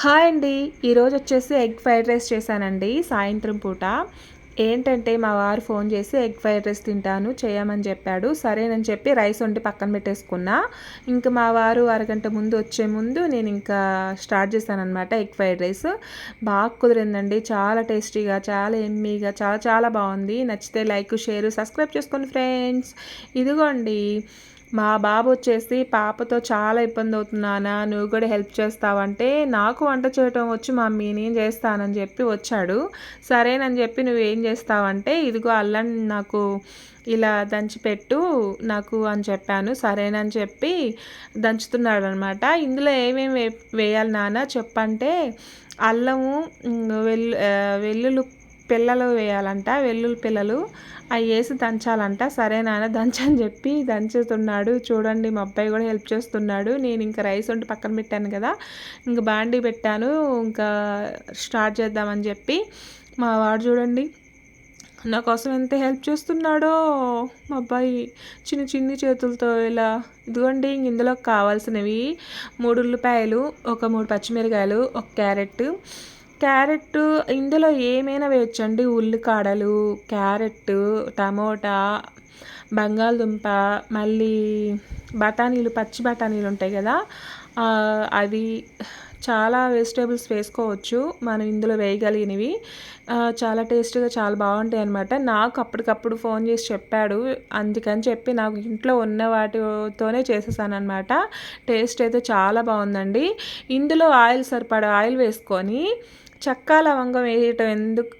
Hi అండి. ఈరోజు వచ్చేసి ఎగ్ ఫ్రైడ్ రైస్ చేశానండి సాయంత్రం పూట. ఏంటంటే మా వారు ఫోన్ చేసి ఎగ్ ఫ్రైడ్ రైస్ తింటాను చేయమని చెప్పాడు. సరేనని చెప్పి రైస్ వండి పక్కన పెట్టేసుకున్నా. ఇంకా మా వారు అరగంట ముందు వచ్చే ముందు నేను ఇంకా స్టార్ట్ చేశానమాట ఎగ్ ఫ్రైడ్ రైస్. బాగా కుదిరిందండి. చాలా టేస్టీగా చాలా ఎమ్మీగా చాలా చాలా బాగుంది. నచ్చితే లైక్ షేర్ సబ్స్క్రైబ్ చేసుకోండి ఫ్రెండ్స్. ఇదిగోండి. మా బాబు వచ్చేసి పాపతో చాలా ఇబ్బంది అవుతున్నానా నువ్వు కూడా హెల్ప్ చేస్తావంటే నాకు వంట చేయటం వచ్చి మమ్మీ నేను చేస్తానని చెప్పి వచ్చాడు. సరేనని చెప్పి నువ్వేం చేస్తావంటే ఇదిగో అల్లం నాకు ఇలా దంచిపెట్టు నాకు అని చెప్పాను. సరేనని చెప్పి దంచుతున్నాడు అనమాట ఇందులో ఏమేమి వే వేయాలి నాన్న? చెప్పంటే అల్లము వెల్లు వెల్లుల్లి పిల్లలు వేయాలంట వెల్లుల్లి పిల్లలు. అవి వేసి దంచాలంట. సరే నాన్న దంచని చెప్పి దంచుతున్నాడు. చూడండి మా అబ్బాయి కూడా హెల్ప్ చేస్తున్నాడు. నేను ఇంకా రైస్ వంటి పక్కన పెట్టాను కదా. ఇంకా బాండీ పెట్టాను. ఇంకా స్టార్ట్ చేద్దామని చెప్పి మా వాడు చూడండి నా కోసం ఎంత హెల్ప్ చేస్తున్నాడో మా అబ్బాయి. చిన్న చిన్ని చేతులతో ఇలా ఇదిగోండి ఇందులో కావాల్సినవి మూడు ఉల్లిపాయలు ఒక మూడు పచ్చిమిరకాయలు ఒక క్యారెట్ క్యారెట్ ఇందులో ఏమైనా వేయచ్చండి? ఉల్లికాడలు క్యారెట్ టమోటా బంగాళదుంప మళ్ళీ బఠానీలు పచ్చి బఠానీలు ఉంటాయి కదా? అవి చాలా వెజిటేబుల్స్ వేసుకోవచ్చు. మనం ఇందులో వేయగలిగినవి. చాలా టేస్ట్గా చాలా బాగుంటాయి అనమాట నాకు అప్పటికప్పుడు ఫోన్ చేసి చెప్పాడు. అందుకని చెప్పి నాకు ఇంట్లో ఉన్న వాటితోనే చేసేసానమాట అనమాట టేస్ట్ అయితే చాలా బాగుందండి. ఇందులో ఆయిల్ సరిపడా ఆయిల్ వేసుకొని చక్కా లవంగం వేయటం ఎందుకు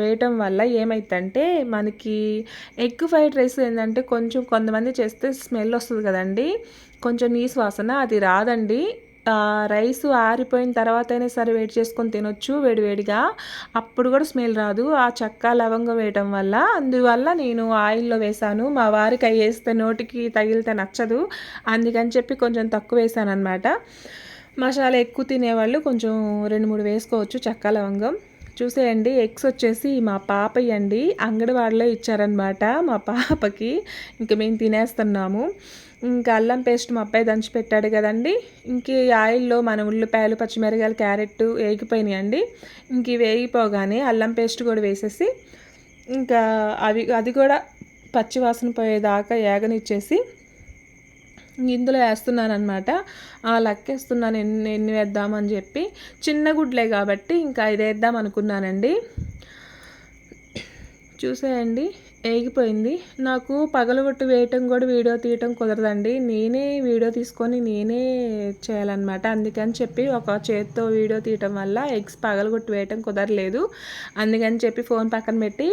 వేయటం వల్ల ఏమైందంటే మనకి ఎగ్ ఫ్రైడ్ రైస్ ఏంటంటే కొంచెం కొంతమంది చేస్తే స్మెల్ వస్తుంది కదండి. కొంచెం నీసు వాసన అది రాదండి. రైస్ ఆరిపోయిన తర్వాత అయినా సరే వేడి చేసుకొని తినొచ్చు వేడివేడిగా అప్పుడు కూడా స్మెల్ రాదు. ఆ చక్క లవంగం వేయటం వల్ల. అందువల్ల నేను ఆయిల్లో వేసాను. మా వారికి అవి వేస్తే నోటికి తగిలితే నచ్చదు. అందుకని చెప్పి కొంచెం తక్కువ వేసాను అనమాట మసాలా ఎక్కువ తినేవాళ్ళు కొంచెం రెండు మూడు వేసుకోవచ్చు చెక్క లవంగం. చూసేయండి ఎగ్స్ వచ్చేసి మా పాపయ్య అండి అంగడివాడలో ఇచ్చారనమాట మా పాపకి. ఇంకా మేము తినేస్తున్నాము. ఇంకా అల్లం పేస్ట్ మా అబ్బాయి దంచి పెట్టాడు కదండి. ఇంక ఆయిల్లో మన ఉల్లిపాయలు పచ్చిమిరకాయలు క్యారెట్ వేగిపోయినాయి అండి ఇంక వేగిపోగానే అల్లం పేస్ట్ కూడా వేసేసి ఇంకా అవి అది కూడా పచ్చివాసన పోయేదాకా ఏగనిచ్చేసి ఇందులో వేస్తున్నాను అనమాట లెక్కేస్తున్నాను ఎన్ని ఎన్ని వేద్దామని చెప్పి. చిన్న గుడ్లే కాబట్టి ఇంకా ఇది వేద్దాం అనుకున్నానండి. చూసేయండి. ఏగిపోయింది. నాకు పగలగొట్టు వేయటం కూడా వీడియో తీయటం కుదరదండి. నేనే వీడియో తీసుకొని నేనే చేయాలన్నమాట. అందుకని చెప్పి ఒక చేత్తో వీడియో తీయటం వల్ల ఎగ్స్ పగలగొట్టు వేయటం కుదరలేదు. అందుకని చెప్పి ఫోన్ పక్కన పెట్టి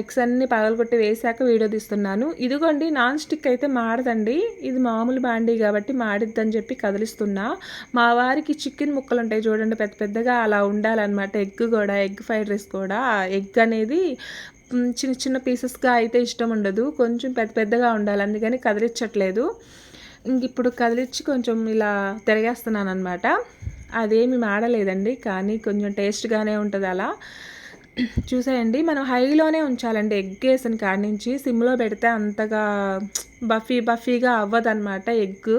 ఎగ్స్ అన్ని పగలగొట్టి వేసాక వీడియో తీస్తున్నాను. ఇదిగోండి నాన్ స్టిక్ అయితే మాడదండి. ఇది మామూలు బాండీ కాబట్టి మాడిద్దని చెప్పి కదిలిస్తున్నా. మా వారికి చికెన్ ముక్కలు ఉంటాయి చూడండి పెద్ద పెద్దగా అలా ఉండాలన్నమాట. ఎగ్ కూడా ఎగ్ ఫ్రైడ్ రైస్ కూడా. ఎగ్ అనేది చిన్న చిన్న పీసెస్గా అయితే ఇష్టం ఉండదు. కొంచెం పెద్ద పెద్దగా ఉండాలి. అందుకని కదిలించట్లేదు ఇంక ఇప్పుడు కదిలించి కొంచెం ఇలా తిరగేస్తున్నాను అనమాట అదేమి మాడలేదండి. కానీ కొంచెం టేస్ట్గానే ఉంటుంది అలా. చూసేయండి. మనం హైలోనే ఉంచాలండి. ఎగ్ వేసిన కాడి నుంచి సిమ్లో పెడితే అంతగా బఫీ బఫీగా అవ్వదన్నమాట ఎగ్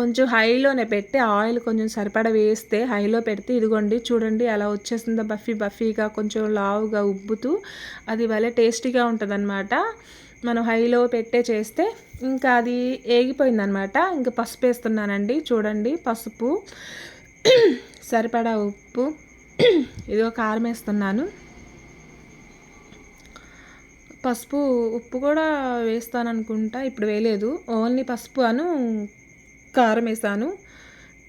కొంచెం హైలోనే పెట్టి ఆయిల్ కొంచెం సరిపడ వేస్తే హైలో పెడితే ఇదిగోండి చూడండి అలా వచ్చేసిందో బఫీ బఫీగా కొంచెం లావుగా ఉబ్బుతూ అది భలే టేస్టీగా ఉంటుంది మనం హైలో పెట్టే చేస్తే ఇంకా అది ఏగిపోయిందనమాట ఇంకా పసుపు వేస్తున్నానండి. చూడండి పసుపు. సరిపడా ఉప్పు. ఇదిగో కారం వేస్తున్నాను. పసుపు ఉప్పు కూడా వేస్తాను అనుకుంటా ఇప్పుడు వేయలేదు. ఓన్లీ పసుపు అను కారం వేసాను.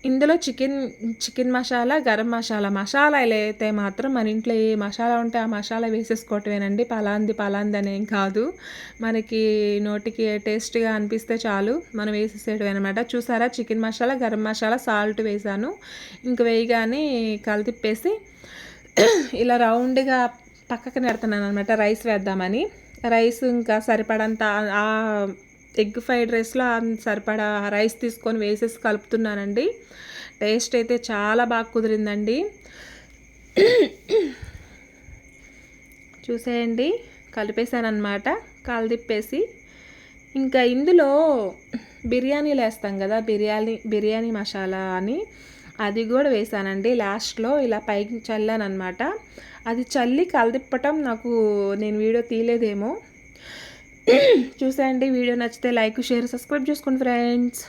ఇందులో చికెన్ చికెన్ మసాలా గరం మసాలా. మసాలా అయితే మాత్రం మన ఇంట్లో ఏ మసాలా ఉంటే ఆ మసాలా వేసేసుకోవటమేనండి. పలాంది పలాంది అనేం కాదు. మనకి నోటికి టేస్ట్గా అనిపిస్తే చాలు. మనం వేసేసేయడం అనమాట చూసారా? చికెన్ మసాలా గరం మసాలా సాల్ట్ వేసాను. ఇంక వేయగానే కలితిప్పేసి ఇలా రౌండ్గా పక్కకు నెడుతున్నాను అనమాట రైస్ వేద్దామని. రైస్ ఇంకా సరిపడంత ఎగ్ ఫ్రైడ్ రైస్లో సరిపడా రైస్ తీసుకొని వేసేసి కలుపుతున్నానండి. టేస్ట్ అయితే చాలా బాగా కుదిరిందండి. చూసేయండి కలిపేశానమాట కాలుదిప్పేసి ఇంకా ఇందులో బిర్యానీలు వేస్తాం కదా బిర్యానీ బిర్యానీ మసాలా అని. అది కూడా వేసానండి. లాస్ట్లో ఇలా పైకి చల్లాను అనమాట అది చల్లి కలదిప్పటం నాకు నేను వీడియో తీయలేదేమో. చూసేయండి. వీడియో నచ్చితే లైక్ షేర్ సబ్స్క్రైబ్ చేసుకోండి ఫ్రెండ్స్.